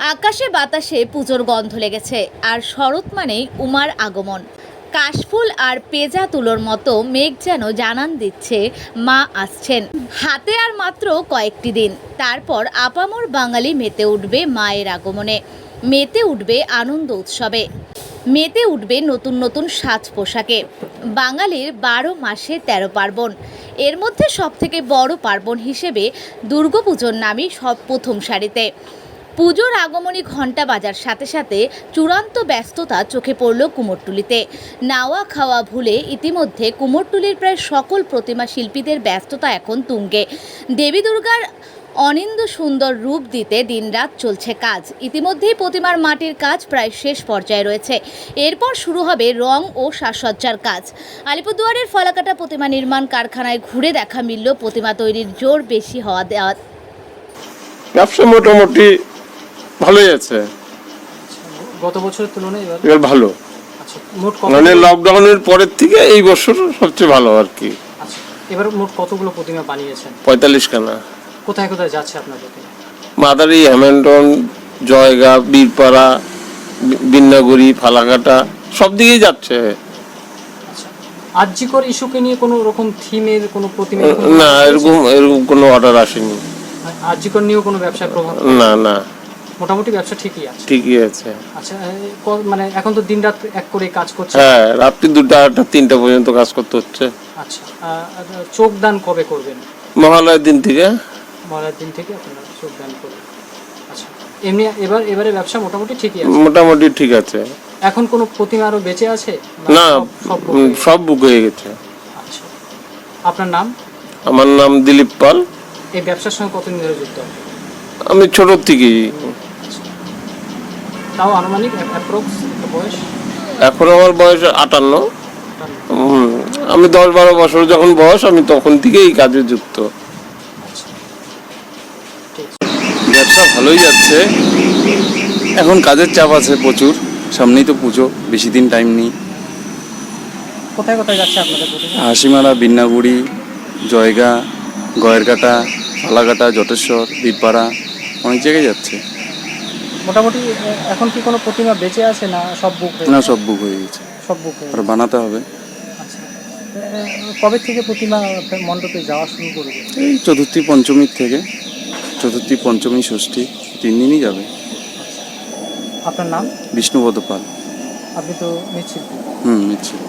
আকাশে বাতাসে পুজোর গন্ধ লেগেছে, আর শরৎ মানেই উমার আগমন। কাশফুল আর পেজা তুলোর মতো মেঘ যেন জানান দিচ্ছে, মা আসছেন। হাতে আর মাত্র কয়েকটি দিন, তারপর আপামর বাঙালি মেতে উঠবে মায়ের আগমনে। মেতে উঠবে আনন্দ উৎসবে। মেতে উঠবে নতুন নতুন সাজ পোশাকে। বাঙালির বারো মাসে তেরো পার্বণ। এর মধ্যে সবথেকে বড় পার্বণ হিসেবে দুর্গাপুজোর নামই সব প্রথম সারিতে। পুজোর আগমনী ঘণ্টা বাজার সাথে সাথে চূড়ান্ত ব্যস্ততা চোখে পড়ল কুমোরটুলিতে। নাওয়া খাওয়া ভুলে ইতিমধ্যে কুমোরটুলির প্রায় সকল প্রতিমা শিল্পীদের ব্যস্ততা এখন তুঙ্গে। দেবী দুর্গার অনিন্দ সুন্দর রূপ দিতে দিনরাত চলছে কাজ। ইতিমধ্যেই প্রতিমার মাটির কাজ প্রায় শেষ পর্যায়ে রয়েছে। এরপর শুরু হবে রং ও সাজসজ্জার কাজ। আলিপুরদুয়ারের ফলাকাটা প্রতিমা নির্মাণ কারখানায় ঘুরে দেখা মিলল প্রতিমা তৈরির জোর বেশি হওয়া দেওয়া ব্যবসা মোটামুটি ভালোই আছে। গত বছরের তুলনায় এবার? ভালো। আচ্ছা মোট মানে লকডাউনের পরের থেকে এই বছর সবচেয়ে ভালো আর কি। আচ্ছা এবার মোট কতগুলো প্রতিমা বানিয়েছেন? পঁয়তাল্লিশ খানা কোথায় কোথায় যাচ্ছে আপনার প্রতিমা মাদারি হ্যামিল্টন জয়গা বীরপাড়া বিন্নাগুড়ি ফালাকাটা সব দিকেই যাচ্ছে। আচ্ছা আর্যিকর ইস্যুকে নিয়ে কোনো রকম থিমের কোনো প্রতিমা না এরকম এরকম কোনো অর্ডার আসেনি। আর্যিকর নিয়েও কোনো ব্যবসায় প্রভাব? না না। মোটামুটি ব্যবসা ঠিকই আছে। ঠিকই আছে। আচ্ছা মানে এখন তো দিন রাত এক করে কাজ করছে? হ্যাঁ রাত্রি দুটা আটটা তিনটা পর্যন্ত কাজ করতে হচ্ছে। আচ্ছা চোখ দান কবে করবেন? মহালয়ের দিন থেকে। মহালয়ার দিন থেকে আপনারা চোখ দান করবেন। আচ্ছা এমনি এবার এবারে ব্যবসা মোটামুটি ঠিকই আছে? মোটামুটি ঠিক আছে। এখন কোনো প্রতিমা আরও বেঁচে আছে? না? সব বুক হয়ে গেছে? আচ্ছা আপনার নাম? আমার নাম দিলীপ পাল। এই ব্যবসার সঙ্গে কতদিন ধরে যুক্ত আমি ছোট থেকেই। তাও আনুমানিক বয়স? এখন আমার বয়স আটান্ন। আমি দশ বারো বছর যখন বয়স আমি তখন থেকে এই কাজে যুক্ত। ব্যবসা ভালোই যাচ্ছে। এখন কাজের চাপ আছে প্রচুর। সামনেই তো পুজো বেশি দিন টাইম নেই। কোথায় কোথায় যাচ্ছে আপনাদের হাসিমারা বিন্নাগুড়ি জয়গা গয়েরকাটা ফালাকাটা জটেশ্বর বীরপাড়া অনেক জায়গায় যাচ্ছে। মোটামুটি এখন কি কোনো প্রতিমা বেঁচে আছে না সব বুক না সব বুক হয়ে গেছে। সব বুক আর বানাতে হবে। আচ্ছা। কবে থেকে প্রতিমা মণ্ডপে যাওয়া শুরু করবে? এই চতুর্থী পঞ্চমীর থেকে। চতুর্থী পঞ্চমী ষষ্ঠী তিন দিনই যাবে। আচ্ছা। আপনার নাম? বিষ্ণুবদ পাল। আপনি তো নিশ্চিত। হুম নিশ্চিত।